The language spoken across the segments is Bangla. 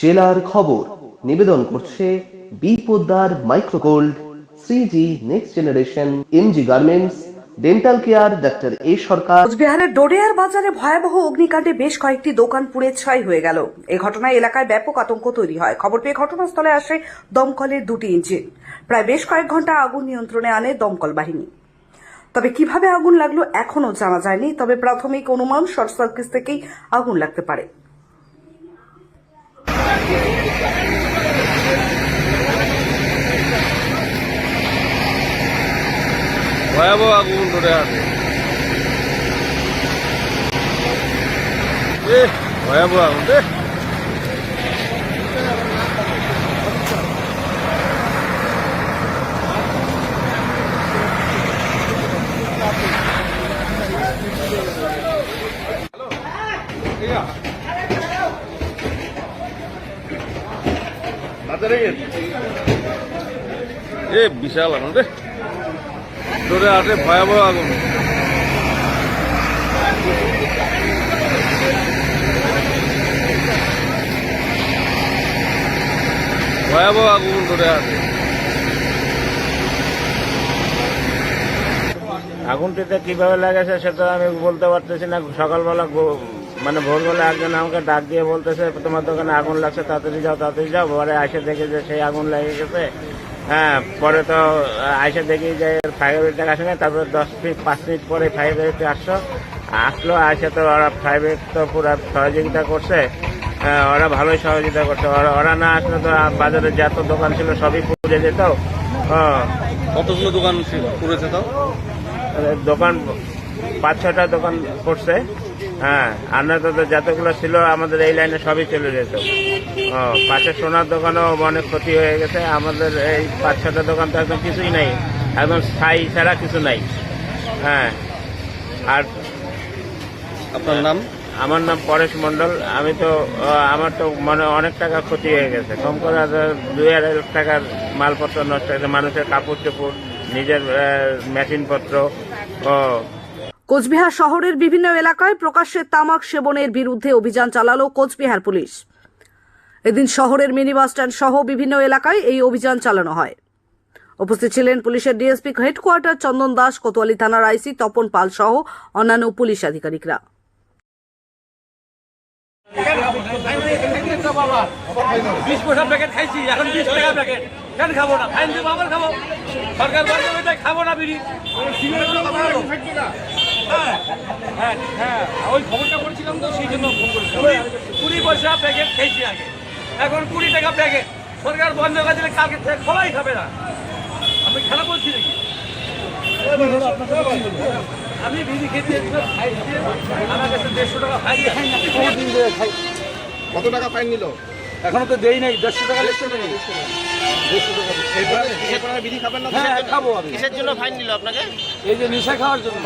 জেলার খবর। নিবেদন করছে বিপদার micro gold CG next generation MG garments. Dental care doctor A Sarkar. কোচবিহারের ডোডেয়ার বাজারে ভয়াবহ অগ্নিকাণ্ডে বেশ কয়েকটি দোকান পুড়ে ছাই হয়ে গেল। এই ঘটনায় এলাকায় ব্যাপক আতঙ্ক তৈরি হয়। খবর পেয়ে ঘটনাস্থলে আসে দমকলের দুটি ইঞ্জিন। প্রায় বেশ কয়েক ঘণ্টা আগুন নিয়ন্ত্রণে আনে দমকল বাহিনী। তবে কীভাবে আগুন লাগল এখনও জানা যায়নি। তবে প্রাথমিক অনুমান শর্ট সার্কিট থেকেই আগুন লাগতে পারে। ভয়াবহ আগুন ধরে আছে এ ভয়াবহ আগুন রে এ, বিশাল আগুন রে। ধরে আছে ভয়াবহ আগুন। ভয়াবহ আগুন ধরে আছে আগুনটিতে কীভাবে লেগেছে সেটা আমি বলতে পারতেছি না। সকালবেলা মানে ভোরবেলা একজন আমাকে ডাক দিয়ে বলতেছে তোমার দোকানে আগুন লাগছে তাড়াতাড়ি যাও তাড়াতাড়ি যাও। পরে আইসে দেখে যে সেই আগুন লেগে গেছে। হ্যাঁ পরে তো আইসে দেখি যে ফায়ার ব্রিগেড আসে না তারপরে দশ মিনিট পাঁচ মিনিট পরে ফায়ার ব্রিগেড আসলো আসলো আসে তো ওরা ফায়ার ব্রিগেড তো পুরো সহযোগিতা করছে। হ্যাঁ, ওরা ভালোই সহযোগিতা করছে। ওরা ওরা না আসলে তো বাজারে যত দোকান ছিল সবই পুড়ে যেত। হ্যাঁ। কতগুলো দোকান ছিল? পুড়েছে তাও দোকান পাঁচ ছটা দোকান করছে হ্যাঁ আর না তো যতগুলো ছিল আমাদের এই লাইনে সবই চলে যেত। ও পাশে সোনার দোকানও অনেক ক্ষতি হয়ে গেছে। আমাদের এই পাঁচ ছটা দোকান তো একদম কিছুই নাই। একদম ছাই ছাড়া কিছু নাই। হ্যাঁ আর আপনার নাম? আমার নাম পরেশ মন্ডল আমি তো আমার তো মানে অনেক টাকা ক্ষতি হয়ে গেছে। কম করে দুই আড়াই লাখ টাকার মালপত্র নষ্ট হয়েছে। মানুষের কাপড় চোপড় নিজের মেশিনপত্র ও কোচবিহার শহরের বিভিন্ন এলাকায় প্রকাশ্যে তামাক সেবনের বিরুদ্ধে অভিযান চালালো কোচবিহার পুলিশ। এদিন শহরের মিনি বাস স্ট্যান্ড সহ বিভিন্ন এলাকায় এই অভিযান চালানো হয়। উপস্থিত ছিলেন পুলিশের ডিএসপি হেডকোয়ার্টার চন্দন দাস, কোতোয়ালি থানার আইসি তপন পাল সহ অন্যান্য পুলিশ আধিকারিকরা। খাব না? খাব। সরকার খাব না বিড়ি। হ্যাঁ, হ্যাঁ হ্যাঁ। ওই খবরটা করছিলাম তো সেই জন্য ফোন করেছিলাম। কুড়ি পয়সা প্যাকেট খেয়েছি আগে। এখন কুড়ি টাকা প্যাকেট সরকার বন্ধ করে দিলে কালকে খোলাই খাবে না। আমি খেলা বলছি নাকি? আমি বিড়ি খেতে আমার কাছে দেড়শো টাকা ফাইন কত টাকা ফাইন নিল? এখনও তো দেই নাই দেড়শো টাকা লিখতে না? হ্যাঁ খাব আমি। কিসের জন্য ফাইন নিল আপনাকে? এই যে নেশা খাওয়ার জন্য।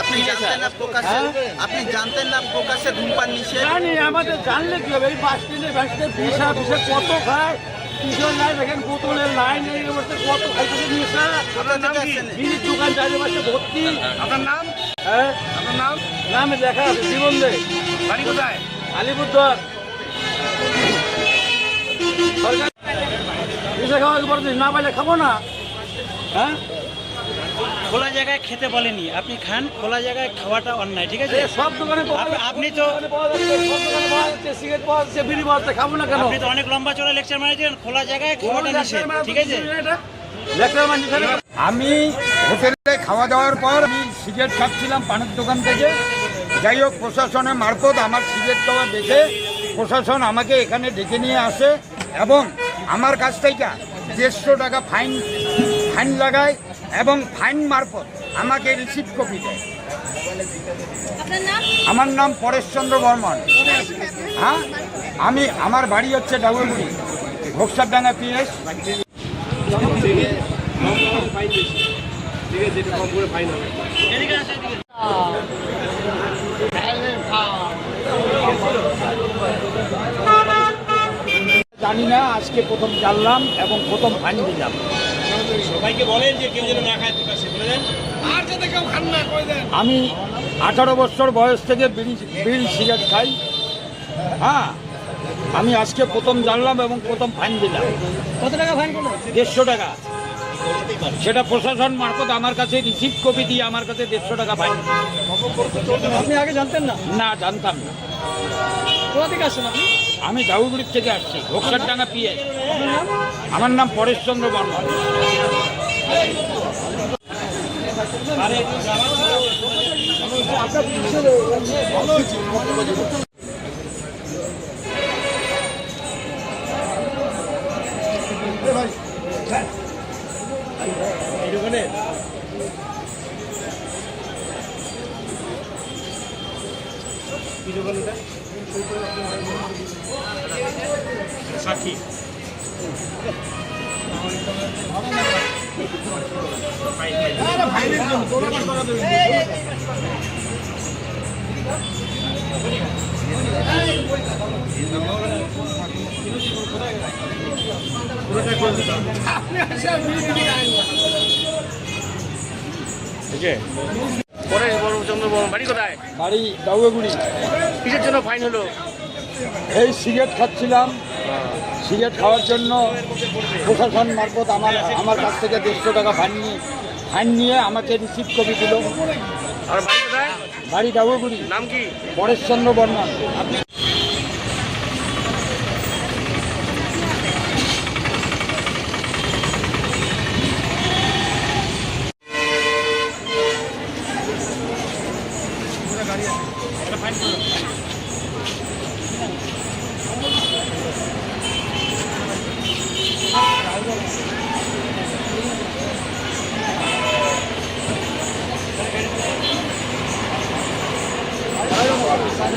আপনি জানতেন না প্রকাশ্যে আপনি জানতেন না প্রকাশ্যে ধূমপান নিষেধ? জানি আমাদের জানলে কি হবে? এই বাস স্ট্যান্ডে বাস স্ট্যান্ডে বিষা বিষা কত খায়? কিশোর নাই দেখেন বোতলের লাইন এই অবস্থা কত খাইতেছে নেশা। কোথা থেকে আসছেন বিড়ির দোকান চারিপাশে ভর্তি। আপনার নাম? হ্যাঁ? আপনার নাম? নামে দেখা আছে জীবন দে। বাড়ি কোথায়? আলিপুরদুয়ার। সরকার না পাইলে খাব না। হ্যাঁ? খোলা জায়গায় খেতে বলেনি। আপনি খান খোলা জায়গায় খাওয়াটা অন্যায় ঠিক আছে? সব দোকানে আপনি তো- সিগারেট পাওয়া যাচ্ছে, বিড়ি পাওয়া যাচ্ছে, খাব না কেন? আপনি তো অনেক লম্বা চড়া লেকচার মারিয়েছেন খোলা জায়গায় খাওয়াটা নিষেধ ঠিক আছে? আমি হোটেলে খাওয়া দাওয়ার পর আমি সিগারেট খাচ্ছিলাম পানের দোকান থেকে। যাই হোক প্রশাসনের মারফত আমার সিগারেট খাওয়া দেখে প্রশাসন আমাকে এখানে ডেকে নিয়ে আসে। এবং আমার কাছ থেকে দেড়শো টাকা ফাইন ফাইন লাগায় এবং ফাইন মারফত আমাকে রিসিপ্ট কপি দেয়। আমার নাম পরেশচন্দ্র বর্মন। হ্যাঁ? আমি আমার বাড়ি হচ্ছে ডাবুরগুড়ি ঘোকসারডাঙ্গা পিএস। জানি না আজকে প্রথম জানলাম এবং প্রথম ফাইন দিলাম। সবাইকে বলেন যে কেউ যেন না খায় প্রকাশ্যে বলে দেন? আমি আঠারো বছর বয়স থেকে বিড়ি বিড়ি সিগারেট খাই। হ্যাঁ আমি আজকে প্রথম জানলাম এবং প্রথম ফাইন দিলাম। কত টাকা ফাইন করল? দেড়শো টাকা। সেটা প্রশাসন মারফত আমার কাছে রিসিভ কপি দিয়ে আমার কাছে দেড়শো টাকা ফাইন আপনি আগে জানতেন না? না জানতাম না। কোথা থেকে আসছেন আপনি? আমি জাউগুড়ির থেকে আসছি ঘোকসারডাঙ্গা পিএ। আমার নাম পরেশচন্দ্র বর্মন। পরে বাড়ি কোথায়? বাড়ি দাউগুড়ি কিসের জন্য ফাইন হলো? এই সিগারেট খাচ্ছিলাম। সিগারেট খাওয়ার জন্য প্রশাসন মারফত আমার আমার কাছ থেকে দেড়শো টাকা ফাইন নিয়ে ফাইন নিয়ে আমাকে রিসিভ কপি দিল। আর বাড়ি কোথায়? বাড়ি দাউগুড়ি নাম কি? পরেশচন্দ্র বর্মন।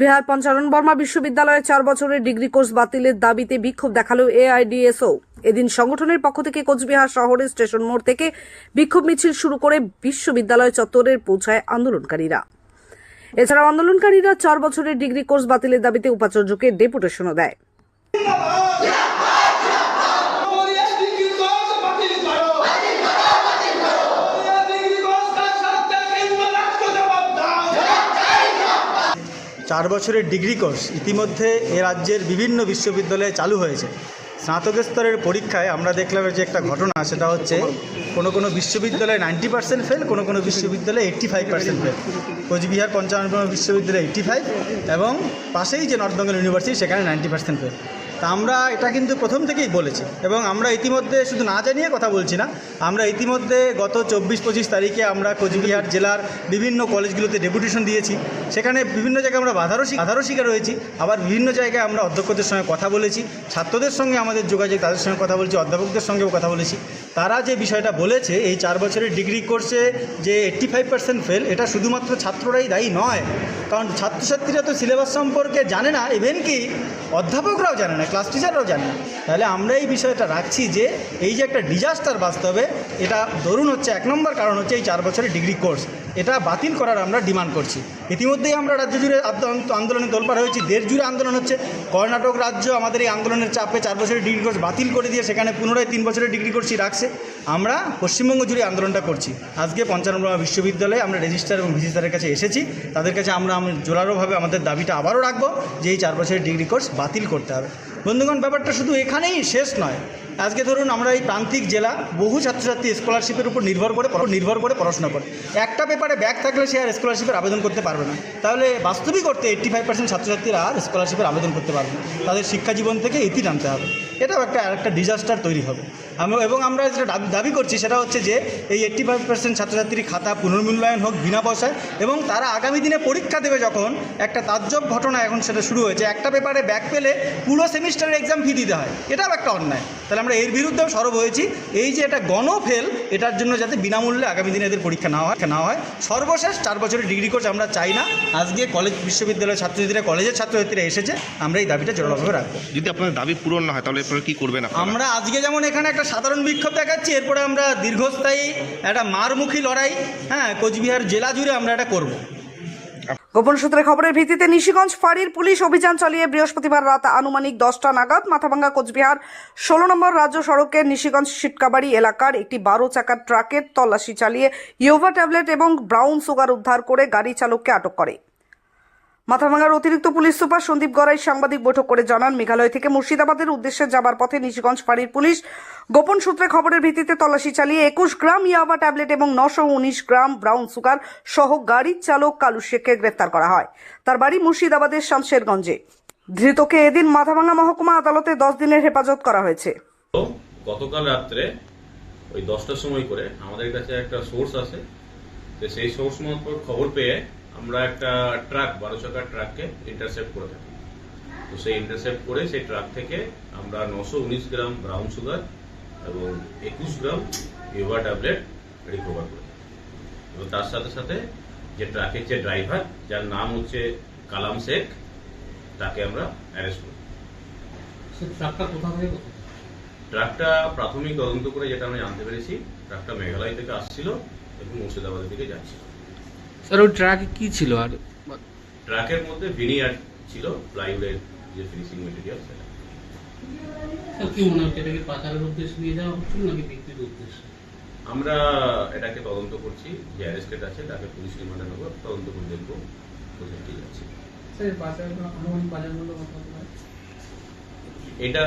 বিহার পঞ্চারণ বর্মা বিশ্ববিদ্যালয়ে চার বছরের ডিগ্রি কোর্স বাতিলের দাবিতে বিক্ষোভ দেখাল এআইডিএসও। এদিন সংগঠনের পক্ষ থেকে কোচবিহার শহরের স্টেশন মোড় থেকে বিক্ষোভ মিছিল শুরু করে বিশ্ববিদ্যালয় চত্বরের পৌঁছায় আন্দোলনকারীরা। এছাড়াও আন্দোলনকারীরা চার বছরের ডিগ্রি কোর্স বাতিলের দাবিতে উপাচার্যকে ডেপুটেশনও দেয়। চার বছরের ডিগ্রি কোর্স ইতিমধ্যে এ রাজ্যের বিভিন্ন বিশ্ববিদ্যালয়ে চালু হয়েছে। স্নাতক স্তরের পরীক্ষায় আমরা দেখলাম যে একটা ঘটনা, সেটা হচ্ছে কোনো কোনো বিশ্ববিদ্যালয়ে নাইনটি পার্সেন্ট ফেল, কোনো কোনো বিশ্ববিদ্যালয়ে eighty five percent fail. Coochbehar পঞ্চানব্বই বিশ্ববিদ্যালয়ে এইট্টি ফাইভ এবং পাশেই যে নর্থ বেঙ্গল ইউনিভার্সিটি, সেখানে নাইনটি পার্সেন্ট ফেল। তা আমরা এটা কিন্তু প্রথম থেকেই বলেছি এবং আমরা ইতিমধ্যে শুধু না জানিয়ে কথা বলছি না, আমরা ইতিমধ্যে গত চব্বিশ পঁচিশ তারিখে আমরা কোচবিহার জেলার বিভিন্ন কলেজগুলোতে ডেপুটেশন দিয়েছি। সেখানে বিভিন্ন জায়গায় আমরা বাধারও বাধারও শিকার হয়েছি। আবার বিভিন্ন জায়গায় আমরা অধ্যক্ষদের সঙ্গে কথা বলেছি। ছাত্রদের সঙ্গে আমাদের যোগাযোগ, তাদের সঙ্গে কথা বলেছি, অধ্যাপকদের সঙ্গেও কথা বলেছি। তারা যে বিষয়টা বলেছে, এই চার বছরের ডিগ্রি কোর্সে যে এইট্টি ফাইভ পার্সেন্ট ফেল, এটা শুধুমাত্র ছাত্ররাই দায়ী নয়। কারণ ছাত্রছাত্রীরা তো সিলেবাস সম্পর্কে জানে না, ইভেন কি অধ্যাপকরাও জানে না। ক্লাস টিচাররাও জানে। না তাহলে আমরা এই বিষয়টা রাখছি যে, এই যে একটা ডিজাস্টার বাস্তবে, এটা ধরুন হচ্ছে এক নম্বর কারণ হচ্ছে এই চার বছরের ডিগ্রি কোর্স এটা বাতিল করার আমরা ডিমান্ড করছি। ইতিমধ্যেই আমরা রাজ্য জুড়ে আন্দোলন- তোলপাড় হয়েছি। দেশ জুড়ে আন্দোলন হচ্ছে। কর্ণাটক রাজ্য আমাদের এই আন্দোলনের চাপে চার বছরের ডিগ্রি কোর্স বাতিল করে দিয়ে সেখানে পুনরায় তিন বছরের ডিগ্রি কোর্সই রাখছে। আমরা পশ্চিমবঙ্গ জুড়ে আন্দোলনটা করছি। আজকে পঞ্চানব্বই বিশ্ববিদ্যালয়ে আমরা রেজিস্ট্রার এবং ভিসি স্যারের কাছে এসেছি। তাদের কাছে আমরা আম- জোরালোভাবে আমাদের দাবিটা আবারও রাখব যে এই চার বছরের ডিগ্রি কোর্স বাতিল করতে হবে। বন্ধুগণ, ব্যাপারটা শুধু এখানেই শেষ নয়। আজকে ধরুন আমরা এই প্রান্তিক জেলা বহু ছাত্রছাত্রী স্কলারশিপের উপর নির্ভর করে নির্ভর করে পড়াশোনা করে। একটা পেপারে ব্যাগ থাকলে সে আর স্কলারশিপের আবেদন করতে পারবে না। তাহলে বাস্তবিক করতে এইট্টি ফাইভ পার্সেন্ট ছাত্রছাত্রীরা আর স্কলারশিপের আবেদন করতে পারবে না। তাদের শিক্ষা জীবন থেকে ইতি টানতে হবে। এটাও একটা একটা ডিজাস্টার তৈরি হবে। আমরা এবং আমরা যেটা দাবি- দাবি করছি সেটা হচ্ছে যে এই এইট্টি ফাইভ পার্সেন্ট ছাত্রছাত্রীর খাতা পুনর্মূল্যায়ন হোক বিনা পয়সায় এবং তারা আগামী দিনে পরীক্ষা দেবে যখন একটা তাজ্জব ঘটনা এখন সেটা শুরু হয়েছে। একটা পেপারে ব্যাক পেলে পুরো সেমিস্টারের এক্সাম ফি দিতে হয়। এটাও একটা অন্যায়। তাহলে আমরা এর বিরুদ্ধেও সরব হয়েছি। এই যে এটা গণফেল এটার জন্য যাতে বিনামূল্যে আগামী দিনে এদের পরীক্ষা না হয় না হয় সর্বশেষ চার বছরের ডিগ্রি কোর্স আমরা চাই না। আজকে কলেজ বিশ্ববিদ্যালয়ের ছাত্রছাত্রীরা কলেজের ছাত্রছাত্রীরা এসেছে আমরা এই দাবিটা জোরালোভাবে রাখব। যদি আপনাদের দাবি পূরণ না হয় তাহলে আপনারা কি করবেন আপনারা? আমরা আজকে যেমন এখানে একটা সাধারণ বিক্ষোভ দেখাচ্ছি, এরপরে আমরা দীর্ঘস্থায়ী একটা মারমুখী লড়াই হ্যাঁ কোচবিহার জেলা জুড়ে আমরা এটা করব। গোপন সূত্রে খবরের ভিত্তিতে নিশিগঞ্জ ফাঁড়ির পুলিশ অভিযান চালিয়ে বৃহস্পতিবার রাত আনুমানিক দশটা নাগাদ মাথাভাঙ্গা কোচবিহার ষোলো নম্বর রাজ্য সড়কের নিশিগঞ্জ সিটকাবাড়ি এলাকার একটি বারো চাকার ট্রাকের তল্লাশি চালিয়ে ইয়োভা ট্যাবলেট এবং ব্রাউন সুগার উদ্ধার করে গাড়ি চালককে আটক করে। মাথাভাঙ্গার অতিরিক্ত পুলিশ সুপার সন্দীপ গড়াই সাংবাদিক বৈঠক করে জানান, মেঘালয় থেকে মুর্শিদাবাদের উদ্দেশ্যে যাবার পথে নিশিগঞ্জ ফাঁড়ির পুলিশ গোপন সূত্রে খবরের ভিত্তিতে তল্লাশি চালিয়ে একুশ গ্রাম ইয়াবা ট্যাবলেট এবং নশো উনিশ গ্রাম ব্রাউন সুগার সহ গাড়ির চালক কালু শেখকে গ্রেফতার করা হয়। তার বাড়ি মুর্শিদাবাদের শামশেরগঞ্জে। ধৃতকে এদিন মাথাভাঙ্গা মহকুমা আদালতে দশ দিনের হেফাজত করা হয়েছে। গতকাল রাত্রে ওই দশটার সময় করে আমাদের কাছে একটা সোর্স আছে। সেই সোর্স খবর পেয়ে আমরা একটা ট্রাক বারো চাকার ট্রাককে ইন্টারসেপ্ট করে থাকি। তো সেই ইন্টারসেপ্ট করে সেই ট্রাক থেকে আমরা নশো উনিশ গ্রাম ব্রাউন সুগার এবং একুশ গ্রাম ইউভা ট্যাবলেট রিকভার করে থাকি। এবং তার সাথে সাথে যে ট্রাকের যে ড্রাইভার যার নাম হচ্ছে কালাম শেখ তাকে আমরা অ্যারেস্ট করি। ট্রাকটা প্রাথমিক তদন্ত করে যেটা আমরা জানতে পেরেছি ট্রাকটা মেঘালয় থেকে আসছিল এবং মুর্শিদাবাদের দিকে যাচ্ছিল। স্যার ওই ট্রাকে কি ছিল আর? ট্রাকের মধ্যে ভিনিয়ার ছিল প্লাইউডের যে ফিনিশিং মেটেরিয়াল সেটা। স্যার কি মনে হচ্ছে এটাকে পাচারের উদ্দেশ্যে নিয়ে যাওয়া হচ্ছিল নাকি বিক্রির উদ্দেশ্যে? আমরা এটাকে তদন্ত করছি যে অ্যারেস্টেড আছে তাকে পুলিশ রিমান্ডে নেব তদন্ত করে দেখব কোথায় কি বাজার পারে? এটা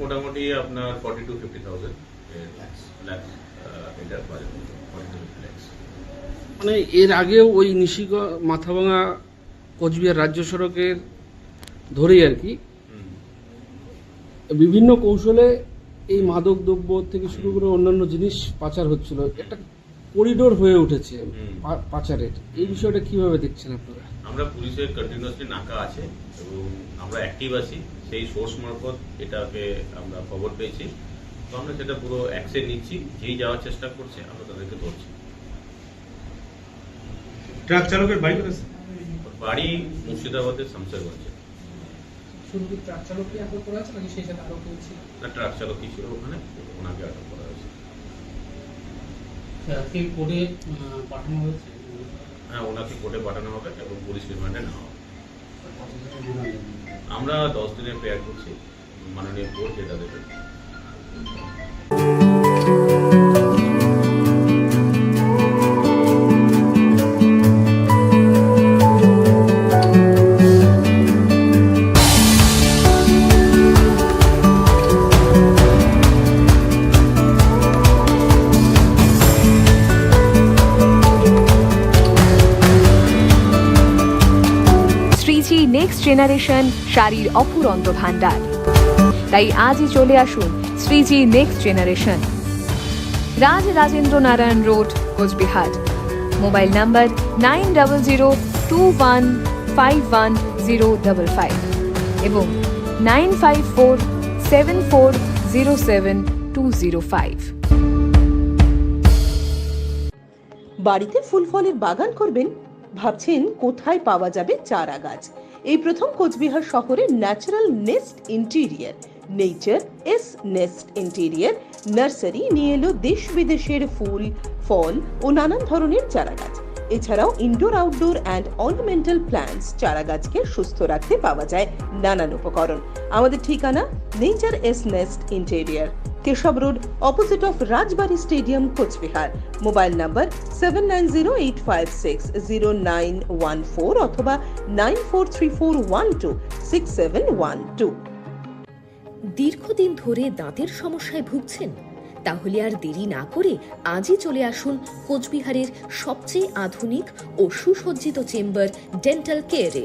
মোটামুটি আপনার forty to fifty thousand lakh এটা বাজেট ফর্টি টু ফিফটি মানে এর আগেও ওই নিশিগ মাথাভাঙা কোচবিহার রাজ্য সড়কের ধরেই আর কি বিভিন্ন কৌশলে এই মাদক দ্রব্য থেকে শুরু করে অন্যান্য জিনিস পাচার হচ্ছিল। একটা করিডোর হয়ে উঠেছে পাচারের। এই বিষয়টা কীভাবে দেখছেন আপনারা? আমরা পুলিশের কন্টিনিউয়াসলি নাকা আছে এবং আমরা অ্যাক্টিভ আছি। সেই সোর্স মারফত এটাকে আমরা খবর পেয়েছি। তো আমরা সেটা পুরো অ্যাকশন নিচ্ছি। যেই যাওয়ার চেষ্টা করছে আমরা তাদেরকে ধরছি। ট্রাক চালকের বাড়ি কোথায় বাড়ি মুর্শিদাবাদের শামসেরগঞ্জে। শুধু ট্রাক আটক করা আছে নাকি সেই সাথে আরও কেউ ছিল? না ট্রাক চালক কি ছিল ওখানে ওনাকে আটক করা হয়েছে। আজকে কোর্টে পাঠানো হয়েছে? হ্যাঁ ওনাকে কোর্টে পাঠানো হবে এবং পুলিশ রিমান্ডে নেওয়া হবে। আমরা দশ দিনের প্রেয়ার করছি মাননীয় কোর্ট যেটা দেবে। জেনারেশন শাড়ির অফুরন্ত ভান্ডার তাই আজই চলে আসুন Shriji next generation Raj Rajendra Narayan road, Coochbehar. Mobile number nine double zero two one five one zero double five এবং nine five four seven four zero seven two zero five. বাড়িতে ফুল ফলের বাগান করবেন? ভাবছেন কোথায় পাওয়া যাবে চারা গাছ এই প্রথম কোচবিহার শহরে natural nest interior nature's nest interior nursery নিয়ে এলো দেশ বিদেশের ফুল, ফল ও নানান ধরনের চারা গাছ এছাড়াও indoor outdoor and ornamental plants চারা গাছকে সুস্থ রাখতে পাওয়া যায় নানান উপকরণ। আমাদের ঠিকানা nature's nest interior Keshab road opposite of Rajbari stadium, Coochbehar. Mobile number seven nine zero eight five six zero nine one four অথবা nine four three four one two six seven one two দীর্ঘদিন ধরে দাঁতের সমস্যায় ভুগছেন, তাহলে আর দেরি না করে আজই চলে আসুন কোচবিহারের সবচেয়ে আধুনিক ও সুসজ্জিত চেম্বার ডেন্টাল কেয়ারে।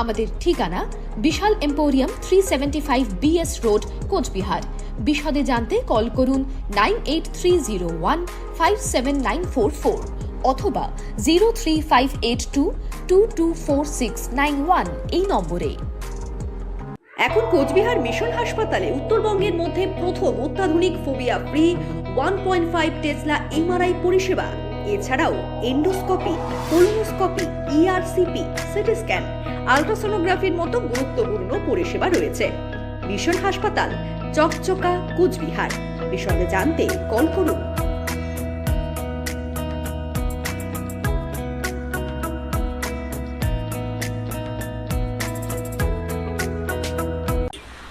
আমাদের ঠিকানা Bishal emporium three seventy five BS road Coochbehar. বিশদে জানতে কল করুন nine eight three zero one five seven nine four four অথবা zero three five eight two two two four six nine one এই নম্বরে। এখন কোচবিহার মিশন হাসপাতালে উত্তরবঙ্গের মধ্যে প্রথম অত্যাধুনিক phobia free one point five tesla MRI পরিষেবা। এছাড়াও endoscopy colonoscopy ERCP CT scan, আলট্রাসোনোগ্রাফির মতো গুরুত্বপূর্ণ পরিষেবা রয়েছে। মিশন হাসপাতাল, চকচকা, কুচবিহার। বিষয়ে জানতে কল করুন।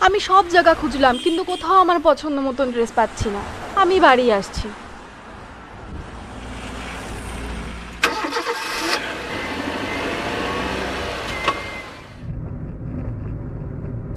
আমি সব জায়গা খুঁজলাম, কিন্তু কোথাও আমার পছন্দ মতন ড্রেস পাচ্ছি না। আমি বাড়ি আসছি।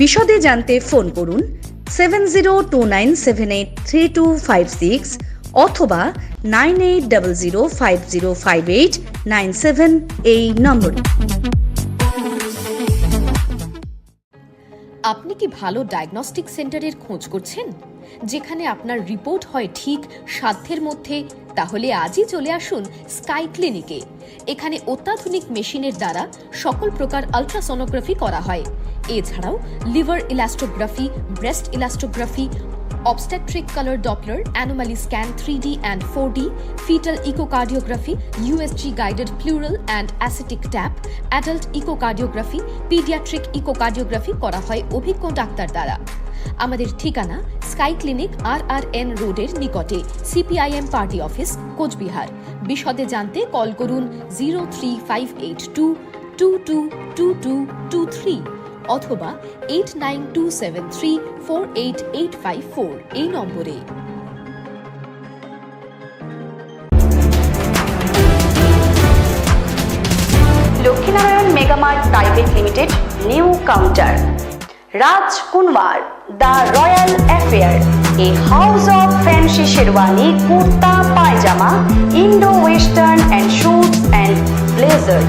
বিশদে জানতে ফোন করুন seven zero two nine seven eight three two five six অথবা nine eight double zero five zero five eight nine seven এই নম্বরে। আপনি কি ভালো ডায়াগনস্টিক সেন্টারের খোঁজ করছেন? যেখানে আপনার রিপোর্ট হয় ঠিক সাধ্যের মধ্যে, তাহলে আজই চলে আসুন স্কাই ক্লিনিকে এখানে অত্যাধুনিক মেশিনের দ্বারা সকল প্রকার আলট্রাসোনোগ্রাফি করা হয়। এছাড়াও liver elastography, breast elastography obstetric colour doppler, anomaly scan three D and four D fetal echocardiography, USG guided pleural and ascitic tap, adult echo cardiography paediatric echo cardiography করা হয় অভিজ্ঞ ডাক্তার দ্বারা। আমাদের ঠিকানা sky clinic R R N রোডের নিকটে, সিপিআইএম পার্টি অফিস, কোচবিহার। বিশদে জানতে কল করুন zero three five eight two two two two two two three. অথবা এইট এই নম্বরে। Lakshminarayan megamart private limited, new counter. Raj Kunwar, the royal affair. A house of fancy sherwani kurta, pyjama Indo western and suits and blazer.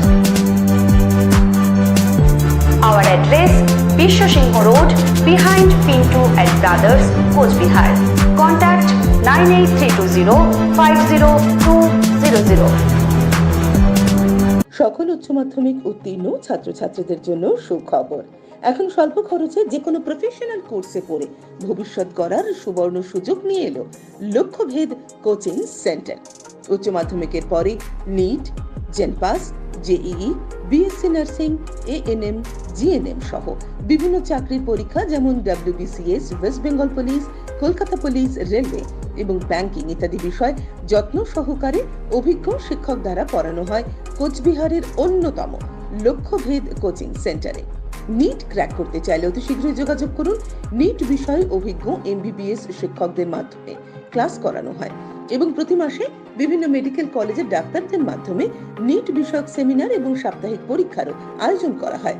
Our address Bisho Singh Road behind Pintu and Brothers, Coachbihar. Contact 98320 50200. সকল উচ্চ মাধ্যমিক উত্তীর্ণ ছাত্রছাত্রীদের জন্য সুখবর এখন স্বল্প খরচে যে কোনো প্রফেশনাল কোর্সে পড়ে ভবিষ্যৎ গড়ার সুবর্ণ সুযোগ নিয়ে এলো লক্ষ্যভেদ কোচিং সেন্টার উচ্চ মাধ্যমিকের পরে NEET JENPAS JEE BSc nursing ANM GNM সহ বিভিন্ন চাকরির পরীক্ষা যেমন WBCS west Bengal police Kolkata police railway এবং ব্যাংকিং ইত্যাদি বিষয় যত্ন সহকারে অভিজ্ঞ শিক্ষক দ্বারা পড়ানো হয় কোচবিহারের অন্যতম লক্ষ্যভেদ কোচিং সেন্টারে। নিট ক্র্যাক করতে চাইলে অতি শীঘ্রই যোগাযোগ করুন। নিট বিষয়ে অভিজ্ঞ এমবিবিএস শিক্ষকদের মাধ্যমে ক্লাস করানো হয় এবং প্রতি মাসে বিভিন্ন মেডিকেল কলেজের ডাক্তারদের মাধ্যমে নিট বিষয়ক সেমিনার এবং সাপ্তাহিক পরীক্ষারও আয়োজন করা হয়।